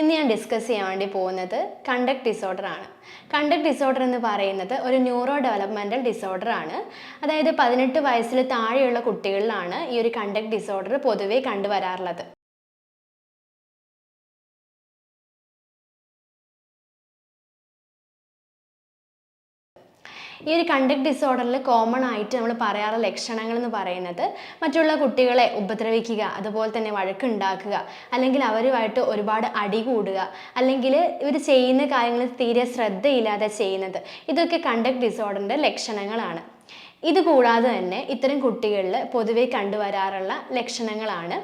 ഇന്ന് ഞാൻ ഡിസ്കസ് ചെയ്യാൻ വേണ്ടി പോകുന്നത് കണ്ടക്ട് ഡിസോർഡർ ആണ്. കണ്ടക്ട് ഡിസോർഡർ എന്ന് പറയുന്നത് ഒരു ന്യൂറോ ഡെവലപ്മെന്റൽ ഡിസോർഡർ ആണ്. അതായത് പതിനെട്ട് വയസ്സിൽ താഴെയുള്ള കുട്ടികളിലാണ് ഈ ഒരു കണ്ടക്ട് ഡിസോർഡർ പൊതുവേ കണ്ടുവരാറുള്ളത്. ഈ ഒരു കണ്ടക്ട് ഡിസോർഡറിൽ കോമൺ ആയിട്ട് നമ്മൾ പറയാറ് ലക്ഷണങ്ങൾ എന്ന് പറയുന്നത് മറ്റുള്ള കുട്ടികളെ ഉപദ്രവിക്കുക അതുപോലെ തന്നെ വഴക്കുണ്ടാക്കുക അല്ലെങ്കിൽ അവരുമായിട്ട് ഒരുപാട് അടി കൂടുക അല്ലെങ്കിൽ ഇവർ ചെയ്യുന്ന കാര്യങ്ങൾ തീരെ ശ്രദ്ധയില്ലാതെ ചെയ്യുന്നത്. ഇതൊക്കെ കണ്ടക്ട് ഡിസോർഡറിന്റെ ലക്ഷണങ്ങളാണ്. ഇത് കൂടാതെ തന്നെ ഇത്തരം കുട്ടികളിൽ പൊതുവെ കണ്ടുവരാറുള്ള ലക്ഷണങ്ങളാണ്.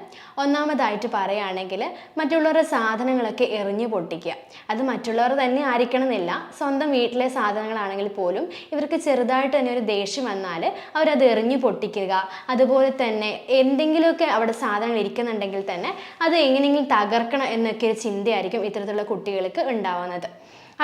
ഒന്നാമതായിട്ട് പറയുകയാണെങ്കിൽ മറ്റുള്ളവരുടെ സാധനങ്ങളൊക്കെ എറിഞ്ഞു പൊട്ടിക്കുക. അത് മറ്റുള്ളവർ തന്നെ ആയിരിക്കണമെന്നില്ല. സ്വന്തം വീട്ടിലെ സാധനങ്ങളാണെങ്കിൽ പോലും ഇവർക്ക് ചെറുതായിട്ട് തന്നെ ഒരു ദേഷ്യം വന്നാൽ അവരത് എറിഞ്ഞു പൊട്ടിക്കുക. അതുപോലെ തന്നെ എന്തെങ്കിലുമൊക്കെ അവിടെ സാധനങ്ങൾ ഇരിക്കുന്നുണ്ടെങ്കിൽ തന്നെ അത് എങ്ങനെയെങ്കിലും തകർക്കണം എന്നൊക്കെ ഒരു ചിന്തയായിരിക്കും ഇത്തരത്തിലുള്ള കുട്ടികൾക്ക് ഉണ്ടാവുന്നത്.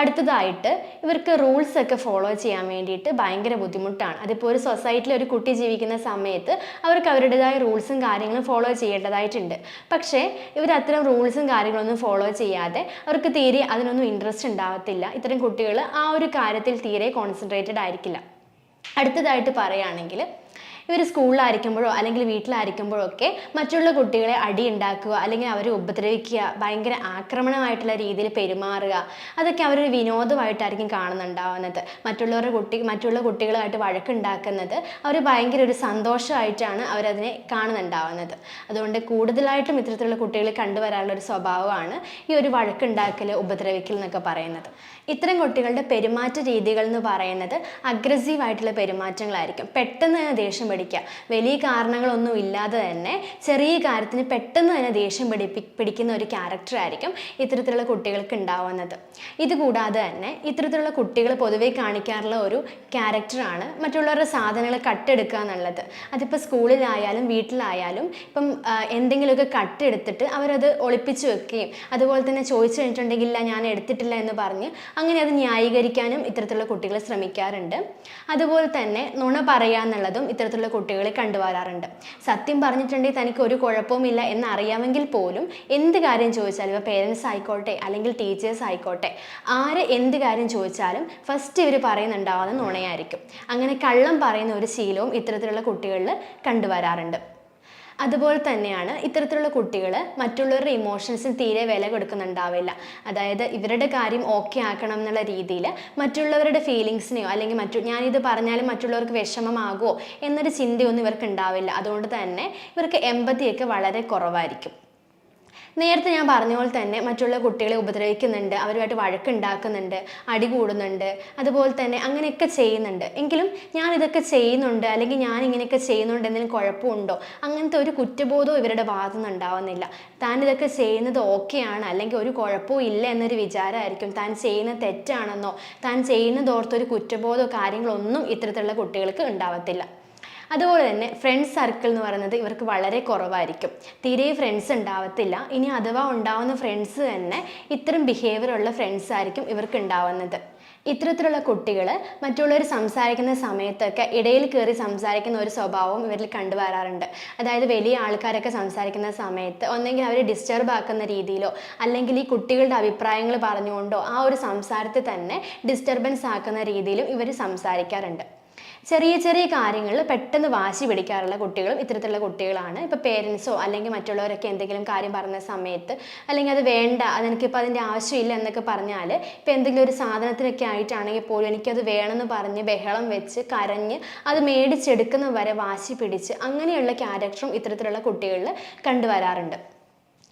അടുത്തതായിട്ട് ഇവർക്ക് റൂൾസ് ഒക്കെ ഫോളോ ചെയ്യാൻ വേണ്ടിയിട്ട് ഭയങ്കര ബുദ്ധിമുട്ടാണ്. അതിപ്പോൾ ഒരു സൊസൈറ്റിയിൽ ഒരു കുട്ടി ജീവിക്കുന്ന സമയത്ത് അവർക്ക് അവരുടേതായ റൂൾസും കാര്യങ്ങളും ഫോളോ ചെയ്യേണ്ടതായിട്ടുണ്ട്. പക്ഷേ ഇവർ അത്തരം റൂൾസും കാര്യങ്ങളൊന്നും ഫോളോ ചെയ്യാതെ അവർക്ക് തീരെ അതിനൊന്നും ഇൻട്രസ്റ്റ് ഉണ്ടാവത്തില്ല. ഇത്തരം കുട്ടികൾ ആ ഒരു കാര്യത്തിൽ തീരെ കോൺസെൻട്രേറ്റഡ് ആയിരിക്കില്ല. അടുത്തതായിട്ട് പറയുകയാണെങ്കിൽ ഇവർ സ്കൂളിലായിരിക്കുമ്പോഴോ അല്ലെങ്കിൽ വീട്ടിലായിരിക്കുമ്പോഴോ ഒക്കെ മറ്റുള്ള കുട്ടികളെ അടി ഉണ്ടാക്കുക അല്ലെങ്കിൽ അവരെ ഉപദ്രവിക്കുക ഭയങ്കര ആക്രമണമായിട്ടുള്ള രീതിയിൽ പെരുമാറുക അതൊക്കെ അവരൊരു വിനോദമായിട്ടായിരിക്കും കാണുന്നുണ്ടാവുന്നത്. മറ്റുള്ളവരുടെ കുട്ടി മറ്റുള്ള കുട്ടികളുമായിട്ട് വഴക്കുണ്ടാക്കുന്നത് അവർ ഭയങ്കര ഒരു സന്തോഷമായിട്ടാണ് അവരതിനെ കാണുന്നുണ്ടാവുന്നത്. അതുകൊണ്ട് കൂടുതലായിട്ടും ഇത്തരത്തിലുള്ള കുട്ടികളെ കണ്ടുവരാനുള്ള ഒരു സ്വഭാവമാണ് ഈ ഒരു വഴക്കുണ്ടാക്കൽ ഉപദ്രവിക്കൽ എന്നൊക്കെ പറയുന്നത്. ഇത്തരം കുട്ടികളുടെ പെരുമാറ്റ രീതികൾ എന്ന് പറയുന്നത് അഗ്രസീവ് ആയിട്ടുള്ള പെരുമാറ്റങ്ങളായിരിക്കും. പെട്ടെന്ന് തന്നെ ദേഷ്യം പിടിക്കുക. വലിയ കാരണങ്ങളൊന്നും ഇല്ലാതെ തന്നെ ചെറിയ കാര്യത്തിന് പെട്ടെന്ന് തന്നെ ദേഷ്യം പിടിപ്പി പിടിക്കുന്ന ഒരു ക്യാരക്ടർ ആയിരിക്കും ഇത്തരത്തിലുള്ള കുട്ടികൾക്ക് ഉണ്ടാവുന്നത്. ഇതുകൂടാതെ തന്നെ ഇത്തരത്തിലുള്ള കുട്ടികൾ പൊതുവെ കാണിക്കാറുള്ള ഒരു ക്യാരക്ടറാണ് മറ്റുള്ളവരുടെ സാധനങ്ങൾ കട്ടെടുക്കുക എന്നുള്ളത്. അതിപ്പോൾ സ്കൂളിലായാലും വീട്ടിലായാലും ഇപ്പം എന്തെങ്കിലുമൊക്കെ കട്ടെടുത്തിട്ട് അവരത് ഒളിപ്പിച്ച് വെക്കുകയും അതുപോലെ തന്നെ ചോദിച്ചു കഴിഞ്ഞിട്ടുണ്ടെങ്കിൽ "ഇല്ല, ഞാൻ എടുത്തിട്ടില്ല എന്ന് പറഞ്ഞ് അങ്ങനെ അത് ന്യായീകരിക്കാനും ഇത്തരത്തിലുള്ള കുട്ടികൾ ശ്രമിക്കാറുണ്ട്. അതുപോലെ തന്നെ നുണ പറയുക എന്നുള്ളതും ഇത്തരത്തിലുള്ള കുട്ടികളെ കണ്ടുവരാറുണ്ട്. സത്യം പറഞ്ഞിട്ടുണ്ടെങ്കിൽ തനിക്ക് ഒരു കുഴപ്പവുമില്ല എന്നറിയാമെങ്കിൽ പോലും എന്ത് കാര്യം ചോദിച്ചാലും ഇപ്പോൾ പേരൻസ് ആയിക്കോട്ടെ അല്ലെങ്കിൽ ടീച്ചേഴ്സ് ആയിക്കോട്ടെ ആര് എന്ത് കാര്യം ചോദിച്ചാലും ഫസ്റ്റ് ഇവർ പറയുന്നുണ്ടാവുന്ന നുണയായിരിക്കും. അങ്ങനെ കള്ളം പറയുന്ന ഒരു ശീലവും ഇത്തരത്തിലുള്ള കുട്ടികളിൽ കണ്ടുവരാറുണ്ട്. അതുപോലെ തന്നെയാണ് ഇത്തരത്തിലുള്ള കുട്ടികൾ മറ്റുള്ളവരുടെ ഇമോഷൻസിന് തീരെ വില കൊടുക്കുന്നുണ്ടാവില്ല. അതായത് ഇവരുടെ കാര്യം ഓക്കെ ആക്കണം എന്നുള്ള രീതിയിൽ മറ്റുള്ളവരുടെ ഫീലിങ്സിനെയോ അല്ലെങ്കിൽ മറ്റു ഞാനിത് പറഞ്ഞാലും മറ്റുള്ളവർക്ക് വിഷമമാകുമോ എന്നൊരു ചിന്തയൊന്നും ഇവർക്ക് ഉണ്ടാവില്ല അതുകൊണ്ട് തന്നെ ഇവർക്ക് എമ്പതിയൊക്കെ വളരെ കുറവായിരിക്കും. നേരത്തെ ഞാൻ പറഞ്ഞ പോലെ തന്നെ മറ്റുള്ള കുട്ടികളെ ഉപദ്രവിക്കുന്നുണ്ട് അവരുമായിട്ട് വഴക്കുണ്ടാക്കുന്നുണ്ട് അടി കൂടുന്നുണ്ട് അതുപോലെ തന്നെ അങ്ങനെയൊക്കെ ചെയ്യുന്നുണ്ട്. എങ്കിലും ഞാൻ ഇതൊക്കെ ചെയ്യുന്നുണ്ട് അല്ലെങ്കിൽ ഞാൻ ഇങ്ങനെയൊക്കെ ചെയ്യുന്നുണ്ട് എന്തെങ്കിലും കുഴപ്പമുണ്ടോ? അങ്ങനത്തെ ഒരു കുറ്റബോധവും ഇവരുടെ ഭാഗത്തു നിന്ന് ഉണ്ടാവുന്നില്ല. താൻ ഇതൊക്കെ ചെയ്യുന്നത് ഓക്കെയാണ് അല്ലെങ്കിൽ ഒരു കുഴപ്പവും ഇല്ല എന്നൊരു വിചാരമായിരിക്കും. താൻ ചെയ്യുന്ന തെറ്റാണെന്നോ താൻ ചെയ്യുന്നതോർത്തൊരു കുറ്റബോധമോ കാര്യങ്ങളൊന്നും ഇത്തരത്തിലുള്ള കുട്ടികൾക്ക് ഉണ്ടാവത്തില്ല. അതുപോലെ തന്നെ ഫ്രണ്ട്സ് സർക്കിൾ എന്ന് പറയുന്നത് ഇവർക്ക് വളരെ കുറവായിരിക്കും. തീരെ ഫ്രണ്ട്സ് ഉണ്ടാവത്തില്ല. ഇനി അഥവാ ഉണ്ടാവുന്ന ഫ്രണ്ട്സ് തന്നെ ഇത്തരം ബിഹേവിയർ ഉള്ള ഫ്രണ്ട്സ് ആയിരിക്കും ഇവർക്ക് ഉണ്ടാവുന്നത്. ഇത്തരത്തിലുള്ള കുട്ടികൾ മറ്റുള്ളവർ സംസാരിക്കുന്ന സമയത്തൊക്കെ ഇടയിൽ കയറി സംസാരിക്കുന്ന ഒരു സ്വഭാവം ഇവരിൽ കണ്ടുവരാറുണ്ട്. അതായത് വലിയ ആൾക്കാരൊക്കെ സംസാരിക്കുന്ന സമയത്ത് ഒന്നെങ്കിൽ അവരെ ഡിസ്റ്റർബ് ആക്കുന്ന രീതിയിലോ അല്ലെങ്കിൽ ഈ കുട്ടികളുടെ അഭിപ്രായങ്ങൾ പറഞ്ഞുകൊണ്ടോ ആ ഒരു സംസാരത്തെ തന്നെ ഡിസ്റ്റർബൻസ് ആക്കുന്ന രീതിയിലും ഇവർ സംസാരിക്കാറുണ്ട്. ചെറിയ ചെറിയ കാര്യങ്ങളിൽ പെട്ടെന്ന് വാശി പിടിക്കാറുള്ള കുട്ടികളും ഇത്തരത്തിലുള്ള കുട്ടികളാണ്. ഇപ്പോൾ പേരൻസോ അല്ലെങ്കിൽ മറ്റുള്ളവരൊക്കെ എന്തെങ്കിലും കാര്യം പറഞ്ഞ സമയത്ത് അല്ലെങ്കിൽ അത് വേണ്ട അതെനിക്കിപ്പോൾ അതിന്റെ ആവശ്യമില്ല എന്നൊക്കെ പറഞ്ഞാൽ ഇപ്പോൾ എന്തെങ്കിലും ഒരു സാധനത്തിനൊക്കെ ആയിട്ടാണെങ്കിൽ പോലും എനിക്കത് വേണമെന്ന് പറഞ്ഞ് ബഹളം വെച്ച് കരഞ്ഞ് അത് മേടിച്ചെടുക്കുന്ന വരെ വാശി പിടിച്ച് അങ്ങനെയുള്ള ക്യാരക്ടറും ഇത്തരത്തിലുള്ള കുട്ടികളിൽ കണ്ടുവരാറുണ്ട്.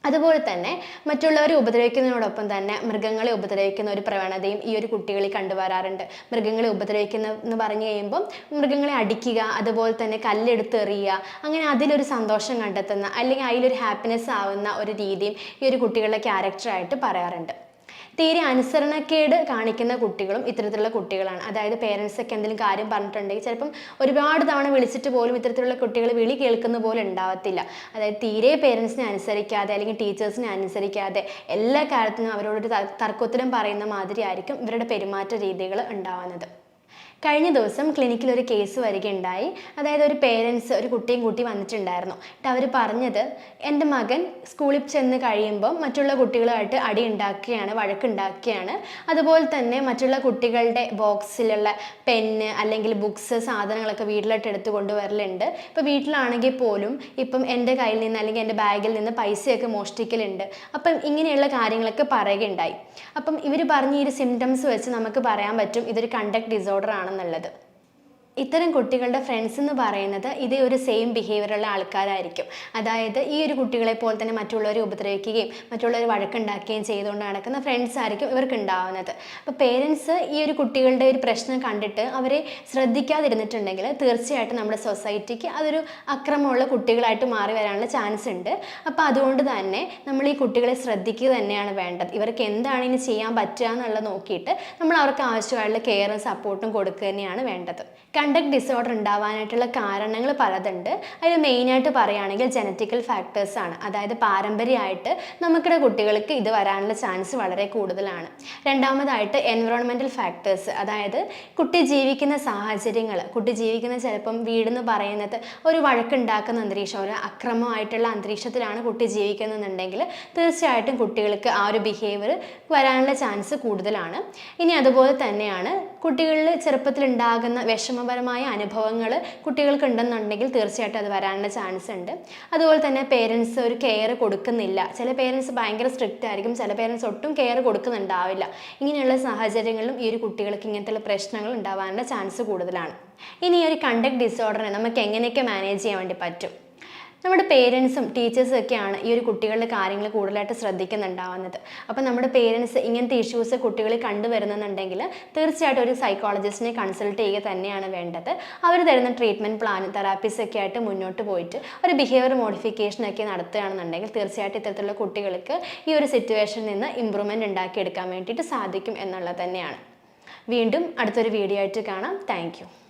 അതുപോലെ തന്നെ മറ്റുള്ളവരെ ഉപദ്രവിക്കുന്നതിനോടൊപ്പം തന്നെ മൃഗങ്ങളെ ഉപദ്രവിക്കുന്ന ഒരു പ്രവണതയും ഈ ഒരു കുട്ടികളിൽ കണ്ടുവരാറുണ്ട്. മൃഗങ്ങളെ ഉപദ്രവിക്കുന്ന എന്ന് പറഞ്ഞു കഴിയുമ്പം മൃഗങ്ങളെ അടിക്കുക അതുപോലെ തന്നെ കല്ലെടുത്ത് എറിയുക അങ്ങനെ അതിലൊരു സന്തോഷം കണ്ടെത്തുന്ന അല്ലെങ്കിൽ അതിലൊരു ഹാപ്പിനെസ് ആവുന്ന ഒരു രീതിയും ഈ ഒരു കുട്ടികളുടെ ക്യാരക്ടറായിട്ട് പറയാറുണ്ട്. തീരെ അനുസരണക്കേട് കാണിക്കുന്ന കുട്ടികളും ഇത്തരത്തിലുള്ള കുട്ടികളാണ്. അതായത് പേരൻസ് ഒക്കെ എന്തെങ്കിലും കാര്യം പറഞ്ഞിട്ടുണ്ടെങ്കിൽ ചിലപ്പം ഒരുപാട് തവണ വിളിച്ചിട്ട് പോലും ഇത്തരത്തിലുള്ള കുട്ടികൾ വിളി കേൾക്കുന്ന പോലെ ഉണ്ടാവത്തില്ല. അതായത് തീരെ പേരൻസിനെ അനുസരിക്കാതെ അല്ലെങ്കിൽ ടീച്ചേഴ്സിനെ അനുസരിക്കാതെ എല്ലാ കാര്യത്തിനും അവരോടൊരു തർക്കോത്തരം പറയുന്ന മാതിരി ആയിരിക്കും ഇവരുടെ പെരുമാറ്റ രീതികൾ ഉണ്ടാവുന്നത്. കഴിഞ്ഞ ദിവസം ക്ലിനിക്കിൽ ഒരു കേസ് വരികയുണ്ടായി. അതായത് ഒരു പേരൻസ് ഒരു കുട്ടിയും കൂട്ടി വന്നിട്ടുണ്ടായിരുന്നു. എന്നിട്ട് അവർ പറഞ്ഞത് എന്റെ മകൻ സ്കൂളിൽ ചെന്ന് കഴിയുമ്പോൾ മറ്റുള്ള കുട്ടികളുമായിട്ട് അടി ഉണ്ടാക്കുകയാണ് വഴക്കുണ്ടാക്കുകയാണ്. അതുപോലെ തന്നെ മറ്റുള്ള കുട്ടികളുടെ ബോക്സിലുള്ള പെന്ന് അല്ലെങ്കിൽ ബുക്സ് സാധനങ്ങളൊക്കെ വീട്ടിലോട്ട് എടുത്ത് കൊണ്ടുവരലുണ്ട്. ഇപ്പോൾ വീട്ടിലാണെങ്കിൽ പോലും ഇപ്പം എന്റെ കയ്യിൽ നിന്ന് അല്ലെങ്കിൽ എന്റെ ബാഗിൽ നിന്ന് പൈസയൊക്കെ മോഷ്ടിക്കലുണ്ട്. അപ്പം ഇങ്ങനെയുള്ള കാര്യങ്ങളൊക്കെ പറയുകയുണ്ടായി. അപ്പം ഇവർ പറഞ്ഞ ഈ ഒരു സിംറ്റംസ് വെച്ച് നമുക്ക് പറയാൻ പറ്റും. ഇതൊരു കണ്ടക്ട് ഡിസോർഡർ ആണെന്നുള്ളത് ഇത്തരം കുട്ടികളുടെ ഫ്രണ്ട്സ് എന്ന് പറയുന്നത് ഇതേ ഒരു സെയിം ബിഹേവിയറുള്ള ആൾക്കാരായിരിക്കും. അതായത് ഈ ഒരു കുട്ടികളെ പോലെ തന്നെ മറ്റുള്ളവരെ ഉപദ്രവിക്കുകയും മറ്റുള്ളവർ വഴക്കുണ്ടാക്കുകയും ചെയ്തുകൊണ്ട് നടക്കുന്ന ഫ്രണ്ട്സ് ആയിരിക്കും ഇവർക്ക് ഉണ്ടാവുന്നത്. അപ്പോൾ പേരൻസ് ഈ ഒരു കുട്ടികളുടെ ഒരു പ്രശ്നം കണ്ടിട്ട് അവരെ ശ്രദ്ധിക്കാതിരുന്നിട്ടുണ്ടെങ്കിൽ തീർച്ചയായിട്ടും നമ്മുടെ സൊസൈറ്റിക്ക് അതൊരു അക്രമമുള്ള കുട്ടികളായിട്ട് മാറി വരാനുള്ള ചാൻസ് ഉണ്ട്. അപ്പോൾ അതുകൊണ്ട് തന്നെ നമ്മൾ ഈ കുട്ടികളെ ശ്രദ്ധിക്കുക തന്നെയാണ് വേണ്ടത്. ഇവർക്ക് എന്താണ് ഇനി ചെയ്യാൻ പറ്റുക എന്നുള്ളത് നോക്കിയിട്ട് നമ്മൾ അവർക്ക് ആവശ്യമായിട്ടുള്ള കെയറും സപ്പോർട്ടും കൊടുക്കുക തന്നെയാണ് വേണ്ടത്. കണ്ടക്ട് ഡിസോർഡർ ഉണ്ടാവാനായിട്ടുള്ള കാരണങ്ങൾ പലതുണ്ട്. അതിൽ മെയിനായിട്ട് പറയുകയാണെങ്കിൽ ജനറ്റിക്കൽ ഫാക്ടേഴ്സാണ് അതായത് പാരമ്പര്യമായിട്ട് നമുക്കിടെ കുട്ടികൾക്ക് ഇത് വരാനുള്ള ചാൻസ് വളരെ കൂടുതലാണ്. രണ്ടാമതായിട്ട് എൻവറോൺമെന്റൽ ഫാക്ടേഴ്സ് അതായത് കുട്ടി ജീവിക്കുന്ന സാഹചര്യങ്ങൾ കുട്ടി ജീവിക്കുന്ന ചിലപ്പം വീടെന്ന് പറയുന്നത് ഒരു വഴക്കുണ്ടാക്കുന്ന അന്തരീക്ഷം ഒരു അക്രമമായിട്ടുള്ള അന്തരീക്ഷത്തിലാണ് കുട്ടി ജീവിക്കുന്നതെന്നുണ്ടെങ്കിൽ തീർച്ചയായിട്ടും കുട്ടികൾക്ക് ആ ഒരു ബിഹേവിയർ വരാനുള്ള ചാൻസ് കൂടുതലാണ്. ഇനി അതുപോലെ തന്നെയാണ് കുട്ടികളിൽ ചെറുപ്പത്തിൽ ഉണ്ടാകുന്ന വിഷമപരമായ അനുഭവങ്ങൾ കുട്ടികൾക്ക് ഉണ്ടെന്നുണ്ടെങ്കിൽ തീർച്ചയായിട്ടും അത് വരാനുള്ള ചാൻസ് ഉണ്ട്. അതുപോലെ തന്നെ പേരൻസ് ഒരു കെയർ കൊടുക്കുന്നില്ല. ചില പേരൻസ് ഭയങ്കര സ്ട്രിക്റ്റ് ആയിരിക്കും. ചില പേരൻസ് ഒട്ടും കെയർ കൊടുക്കുന്നുണ്ടാവില്ല. ഇങ്ങനെയുള്ള സാഹചര്യങ്ങളിലും ഈ ഒരു കുട്ടികൾക്ക് ഇങ്ങനത്തെ പ്രശ്നങ്ങൾ ഉണ്ടാവാനുള്ള ചാൻസ് കൂടുതലാണ്. ഇനി ഈ ഒരു കണ്ടക്ട് ഡിസോർഡറിനെ നമുക്ക് എങ്ങനെയൊക്കെ മാനേജ് ചെയ്യാൻ വേണ്ടി പറ്റും? നമ്മുടെ പേരൻസും ടീച്ചേഴ്സും ഒക്കെയാണ് ഈ ഒരു കുട്ടികളുടെ കാര്യങ്ങൾ കൂടുതലായിട്ട് ശ്രദ്ധിക്കുന്നുണ്ടാവുന്നത്. അപ്പോൾ നമ്മുടെ പേരൻസ് ഇങ്ങനത്തെ ഇഷ്യൂസ് കുട്ടികളിൽ കണ്ടുവരുന്നുണ്ടെങ്കിൽ തീർച്ചയായിട്ടും ഒരു സൈക്കോളജിസ്റ്റിനെ കൺസൾട്ട് ചെയ്യുക തന്നെയാണ് വേണ്ടത്. അവർ തരുന്ന ട്രീറ്റ്മെന്റ് പ്ലാൻ തെറാപ്പീസ് ഒക്കെ ആയിട്ട് മുന്നോട്ട് പോയിട്ട് ഒരു ബിഹേവിയർ മോഡിഫിക്കേഷൻ ഒക്കെ നടത്തുകയാണെന്നുണ്ടെങ്കിൽ തീർച്ചയായിട്ടും ഇത്തരത്തിലുള്ള കുട്ടികൾക്ക് ഈ ഒരു സിറ്റുവേഷനിൽ നിന്ന് ഇമ്പ്രൂവ്മെന്റ് ഉണ്ടാക്കിയെടുക്കാൻ വേണ്ടിയിട്ട് സാധിക്കും എന്നുള്ളത് തന്നെയാണ്. വീണ്ടും അടുത്തൊരു വീഡിയോ ആയിട്ട് കാണാം. താങ്ക്